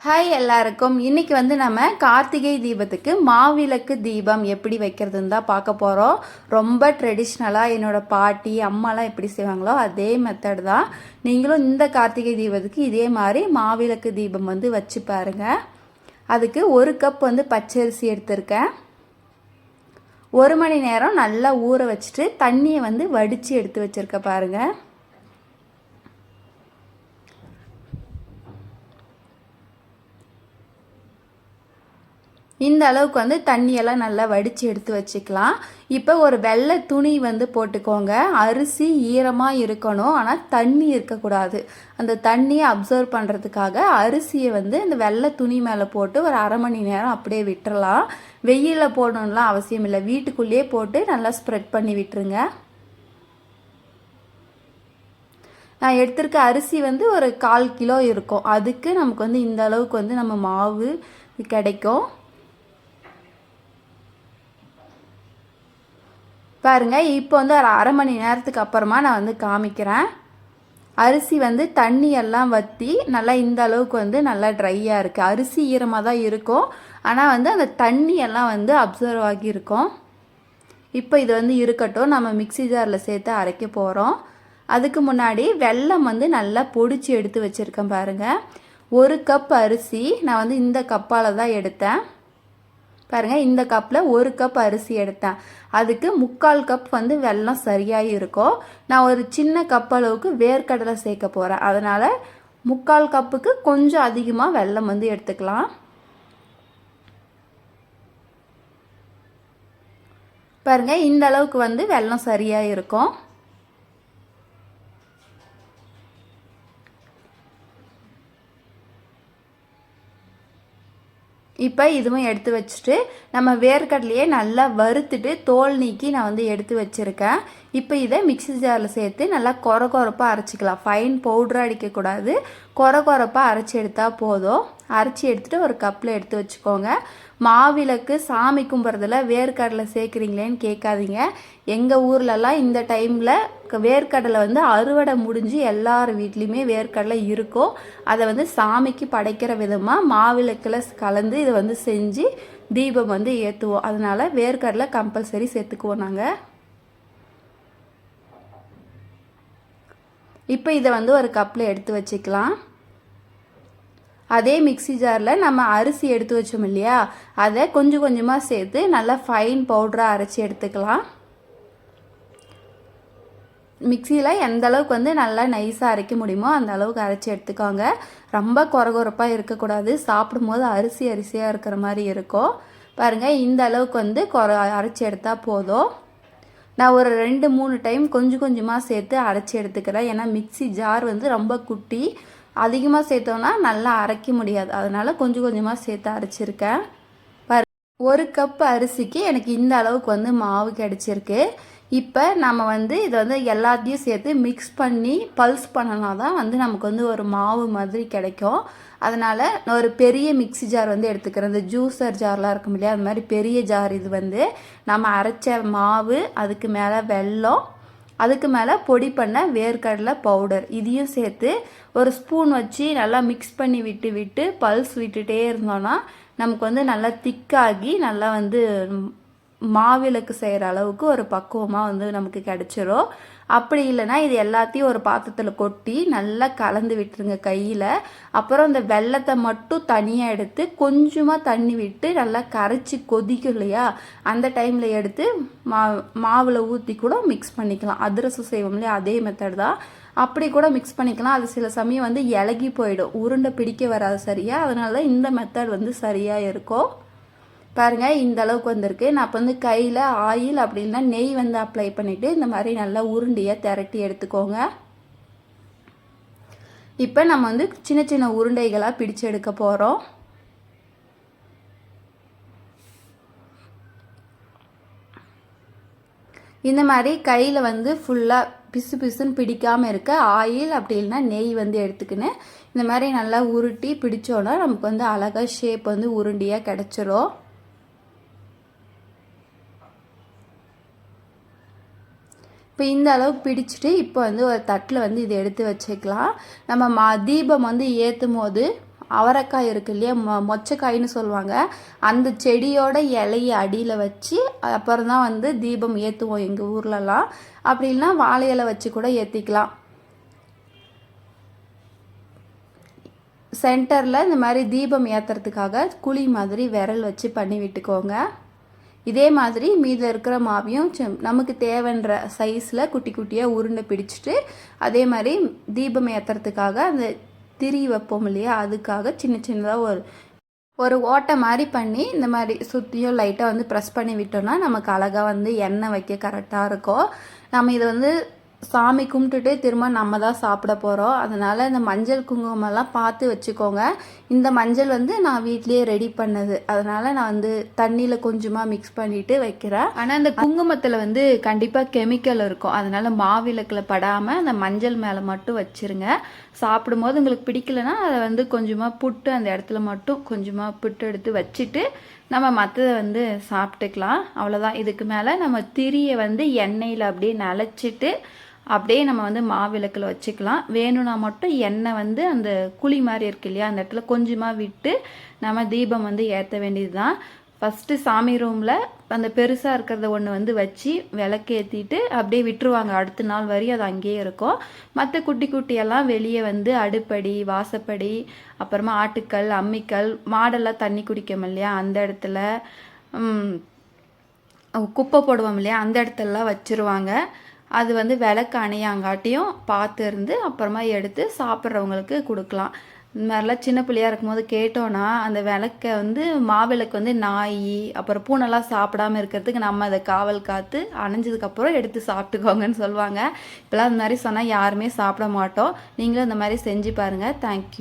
Hi எல்லாருக்கும். இன்றைக்கி வந்து நம்ம கார்த்திகை தீபத்துக்கு மாவிளக்கு தீபம் எப்படி வைக்கிறதுன்னு தான் பார்க்க போகிறோம் ரொம்ப ட்ரெடிஷ்னலாக என்னோடய பாட்டி அம்மாலாம் எப்படி செய்வாங்களோ அதே மெத்தட் தான். நீங்களும் இந்த கார்த்திகை தீபத்துக்கு இதே மாதிரி மாவிளக்கு தீபம் வந்து வச்சு பாருங்க. அதுக்கு ஒரு கப் வந்து பச்சரிசி எடுத்திருக்கேன். ஒரு மணி நேரம் நல்லா ஊற வச்சுட்டு தண்ணியை வந்து வடித்து எடுத்து வச்சுருக்க பாருங்கள் இந்த அளவுக்கு வந்து தண்ணியெல்லாம் நல்லா வடித்து எடுத்து வச்சுக்கலாம். இப்போ ஒரு வெள்ளை துணி வந்து போட்டுக்கோங்க. அரிசி ஈரமாக இருக்கணும். ஆனால் தண்ணி இருக்கக்கூடாது. அந்த தண்ணியை அப்சர்வ் பண்ணுறதுக்காக அரிசியை வந்து இந்த வெள்ளை துணி மேலே போட்டு ஒரு அரை மணி நேரம் அப்படியே விட்டுறலாம். வெயிலில் போடணும்லாம் அவசியம் இல்லை. வீட்டுக்குள்ளேயே போட்டு நல்லா ஸ்ப்ரெட் பண்ணி விட்டுருங்க. நான் எடுத்திருக்க அரிசி வந்து ஒரு கால் கிலோ இருக்கும். அதுக்கு நமக்கு வந்து இந்த அளவுக்கு வந்து நம்ம மாவு கிடைக்கும். பாருங்கள் இப்போ வந்து ஒரு அரை மணி நேரத்துக்கு அப்புறமா நான் வந்து காமிக்கிறேன். அரிசி வந்து தண்ணி எல்லாம் வற்றி நல்லா இந்த அளவுக்கு வந்து நல்லா ட்ரையாக இருக்குது அரிசி ஈரமாக தான் இருக்கும். ஆனால் வந்து அந்த தண்ணி எல்லாம் வந்து அப்சர்வ் ஆகி இருக்கும் இப்போ இது வந்து இருக்கட்டும். நம்ம மிக்ஸி ஜாரில் சேர்த்து அரைக்க போகிறோம் அதுக்கு முன்னாடி வெல்லம் வந்து நல்லா பொடிச்சு எடுத்து வச்சுருக்கேன் பாருங்கள் ஒரு கப் அரிசி நான் வந்து இந்த கப்பால் தான் எடுத்தேன். பாருங்கள் இந்த கப்பில் ஒரு கப் அரிசி எடுத்தேன். அதுக்கு முக்கால் கப் வந்து வெள்ளம் சரியாக இருக்கும் நான் ஒரு சின்ன கப் அளவுக்கு வேர்க்கடலை சேர்க்க போகிறேன் அதனால் முக்கால் கப்புக்கு கொஞ்சம் அதிகமாக வெல்லம் வந்து எடுத்துக்கலாம். பாருங்கள் இந்த அளவுக்கு வந்து வெள்ளம் சரியாக இருக்கும் இப்போ இதுவும் எடுத்து வச்சுட்டு நம்ம வேர்க்கடலையே நல்லா வறுத்துட்டு தோல் நீக்கி நான் வந்து எடுத்து வச்சுருக்கேன். இப்போ இதை மிக்சி ஜாரில் சேர்த்து நல்லா கொர கொரப்பாக அரைச்சிக்கலாம் ஃபைன் பவுட்ரு அடிக்கக்கூடாது. கொர கொரப்பாக அரைச்சி எடுத்தால் போதும். அரைச்சி எடுத்துகிட்டு ஒரு கப்பில் எடுத்து வச்சுக்கோங்க. மாவிளக்கு சாமி கும்பிட்றதுல வேர்க்கடலை சேர்க்குறீங்களேன்னு கேட்காதீங்க. எங்கள் ஊர்லலாம் இந்த டைமில் வேர்க்கடலை வந்து அறுவடை முடிஞ்சு எல்லார் வீட்லேயுமே வேர்க்கடலை இருக்கும். அதை வந்து சாமிக்கு படைக்கிற விதமாக மாவிளக்கில் கலந்து இதை வந்து செஞ்சு தீபம் வந்து ஏற்றுவோம் அதனால் வேர்க்கடலை கம்பல்சரி சேர்த்துக்குவோம் நாங்கள் இப்போ இதை வந்து ஒரு கப்பில் எடுத்து வச்சுக்கலாம். அதே மிக்சி ஜாரில் நம்ம அரிசி எடுத்து வச்சோம் இல்லையா? அதை கொஞ்சம் கொஞ்சமாக சேர்த்து நல்லா ஃபைன் பவுடராக அரைச்சி எடுத்துக்கலாம். மிக்சியில் எந்த அளவுக்கு வந்து நல்லா நைஸாக அரைக்க முடியுமோ அந்த அளவுக்கு அரைச்சி எடுத்துக்கோங்க. ரொம்ப குறகுறப்பாக இருக்கக்கூடாது. சாப்பிடும்போது அரிசி அரிசியாக இருக்கிற மாதிரி இருக்கும். பாருங்கள் இந்த அளவுக்கு வந்து குற அரைச்சி எடுத்தால் போதும். நான் ஒரு ரெண்டு மூணு டைம் கொஞ்சம் கொஞ்சமாக சேர்த்து அரைச்சி எடுத்துக்கிறேன். ஏன்னா மிக்சி ஜார் வந்து ரொம்ப குட்டி. அதிகமாக சேர்த்தோன்னா நல்லா அரைக்க முடியாது. அதனால் கொஞ்சம் கொஞ்சமாக சேர்த்து அரைச்சிருக்கேன். ஒரு கப் அரிசிக்கு எனக்கு இந்த அளவுக்கு வந்து மாவு கிடச்சிருக்கு. இப்போ நம்ம வந்து இதை வந்து எல்லாத்தையும் சேர்த்து மிக்ஸ் பண்ணி பல்ஸ் பண்ணனா தான் வந்து நமக்கு வந்து ஒரு மாவு மாதிரி கிடைக்கும். அதனால் நான் ஒரு பெரிய மிக்சி ஜார் வந்து எடுத்துக்கிறேன். இந்த ஜூஸர் ஜார்லாம் இருக்கும் இல்லையா? அது மாதிரி பெரிய ஜார் இது வந்து நம்ம அரைச்ச மாவு அதுக்கு மேலே வெல்லம் அதுக்கு மேலே பொடி பண்ண வேர்க்கடலை பவுடர் இதையும் சேர்த்து ஒரு ஸ்பூன் வச்சு நல்லா மிக்ஸ் பண்ணி விட்டு விட்டு பல்ஸ் விட்டுட்டே இருந்தோன்னா நமக்கு வந்து நல்லா திக்காகி நல்லா வந்து மாவிளக்கு செய்கிற அளவுக்கு ஒரு பக்குவமாக வந்து நமக்கு கிடச்சிரும். அப்படி இல்லைன்னா இது எல்லாத்தையும் ஒரு பாத்திரத்தில் கொட்டி நல்லா கலந்து விட்டுருங்க கையில். அப்புறம் அந்த வெள்ளத்தை மட்டும் தனியாக எடுத்து கொஞ்சமாக தண்ணி விட்டு நல்லா கரைச்சி கொதிக்கும் இல்லையா? அந்த டைமில் எடுத்து மா மாவில் ஊற்றி கூட மிக்ஸ் பண்ணிக்கலாம். அதிரசம் செய்வோம் இல்லையா? அதே மெத்தட் தான். அப்படி கூட மிக்ஸ் பண்ணிக்கலாம். அது சில சமயம் வந்து இலகி போயிடும். உருண்டை பிடிக்க வராது சரியாக அதனால இந்த மெத்தட் வந்து சரியாக இருக்கும். பாருங்கள் இந்த அளவுக்கு வந்திருக்கு. நான் இப்போ வந்து கையில் ஆயில் அப்படின்னா நெய் வந்து அப்ளை பண்ணிவிட்டு இந்த மாதிரி நல்லா உருண்டையாக திரட்டி எடுத்துக்கோங்க. இப்போ நம்ம வந்து சின்ன சின்ன உருண்டைகளாக பிடிச்சு எடுக்க போகிறோம் இந்த மாதிரி கையில் வந்து ஃபுல்லாக பிசு பிசுன்னு பிடிக்காமல் இருக்க ஆயில் அப்படி இல்லைன்னா நெய் வந்து எடுத்துக்கின்னு இந்த மாதிரி நல்லா உருட்டி பிடிச்சோன்னா நமக்கு வந்து அழகாக ஷேப் வந்து உருண்டியாக கிடச்சிரும். இப்போ இந்த அளவுக்கு பிடிச்சிட்டு இப்போ வந்து ஒரு தட்டில் வந்து இதை எடுத்து வச்சுக்கலாம். நம்ம மா தீபம் வந்து ஏற்றும் போது அவரைக்காய் இருக்கு இல்லையா மொ மொச்சக்காயின்னு சொல்லுவாங்க. அந்த செடியோட இலையை அடியில் வச்சு அப்புறம் தான் வந்து தீபம் ஏற்றுவோம் எங்கள் ஊர்லலாம். அப்படி இல்லைன்னா வாழை இலை வச்சு கூட ஏற்றிக்கலாம் சென்டரில் இந்த மாதிரி தீபம் ஏற்றுறதுக்காக குழி மாதிரி விரல் வச்சு பண்ணி விட்டுக்கோங்க. இதே மாதிரி மீதில் இருக்கிற மாவையும் நமக்கு தேவைன்ற சைஸில் குட்டி குட்டியாக உருண்டை பிடிச்சிட்டு அதே மாதிரி தீபம் ஏற்றுறதுக்காக அந்த திரி வைப்போம் இல்லையா அதுக்காக சின்ன சின்னதாக ஒரு ஒரு ஓட்டை மாதிரி பண்ணி இந்த மாதிரி சுற்றியும் லைட்டாக வந்து ப்ரெஸ் பண்ணி விட்டோம்னா நமக்கு அழகாக வந்து எண்ணெய் வைக்க கரெக்டாக இருக்கும். நம்ம இதை வந்து சாமி கும்பிட்டுட்டு திரும்ப நம்ம தான் சாப்பிட போகிறோம் அதனால் இந்த மஞ்சள் குங்குமம்லாம் பார்த்து வச்சுக்கோங்க. இந்த மஞ்சள் வந்து நான் வீட்லேயே ரெடி பண்ணது. அதனால் நான் வந்து தண்ணியில் கொஞ்சமாக மிக்ஸ் பண்ணிட்டு வைக்கிறேன். ஆனால் இந்த குங்குமத்தில் வந்து கண்டிப்பாக கெமிக்கல் இருக்கும். அதனால் மாவிளக்கில் படாமல் அந்த மஞ்சள் மேலே மட்டும் வச்சுருங்க. சாப்பிடும்போது உங்களுக்கு பிடிக்கலனா அதை வந்து கொஞ்சமாக புட்டு அந்த இடத்துல மட்டும் கொஞ்சமாக புட்டு எடுத்து வச்சுட்டு நம்ம மற்றதை வந்து சாப்பிட்டுக்கலாம். அவ்வளோதான் இதுக்கு மேலே நம்ம திரியை வந்து எண்ணெயில் அப்படியே நலச்சிட்டு அப்படியே நம்ம வந்து மாவிளக்கில் வச்சுக்கலாம். வேணும்னா மட்டும் எண்ணெய் வந்து அந்த குழி மாதிரி இருக்கு இல்லையா அந்த இடத்துல கொஞ்சமாக விட்டு நம்ம தீபம் வந்து ஏற்ற வேண்டியது தான் ஃபஸ்ட்டு சாமி ரூமில் அந்த பெருசாக இருக்கிறத ஒன்று வந்து வச்சு விளக்கேற்றிட்டு அப்படியே விட்டுருவாங்க. அடுத்த நாள் வரையும் அது அங்கேயே இருக்கும். மற்ற குட்டி குட்டியெல்லாம் வெளியே வந்து அடுப்படி வாசப்படி அப்புறமா ஆட்டுக்கல் அம்மிக்கல் மாடெல்லாம் தண்ணி குடிக்கும் இல்லையா அந்த இடத்துல குப்பை போடுவோம் இல்லையா அந்த இடத்துலலாம் வச்சுருவாங்க. அது வந்து விளக்கு அணையாங்காட்டியும் பார்த்து இருந்து அப்புறமா எடுத்து சாப்பிட்றவங்களுக்கு கொடுக்கலாம். இந்த மாதிரிலாம் சின்ன பிள்ளையாக இருக்கும்போது கேட்டோன்னா அந்த விளக்கை வந்து மாவிளக்கு வந்து நாய் அப்புறம் பூனைலாம் சாப்பிடாம இருக்கிறதுக்கு நம்ம அதை காவல் காத்து அணைஞ்சதுக்கப்புறம் எடுத்து சாப்பிட்டுக்கோங்கன்னு சொல்லுவாங்க. இப்போலாம் அந்த மாதிரி சொன்னால் யாருமே சாப்பிட மாட்டோம். நீங்களும் இந்த மாதிரி செஞ்சு பாருங்கள் தேங்க்யூ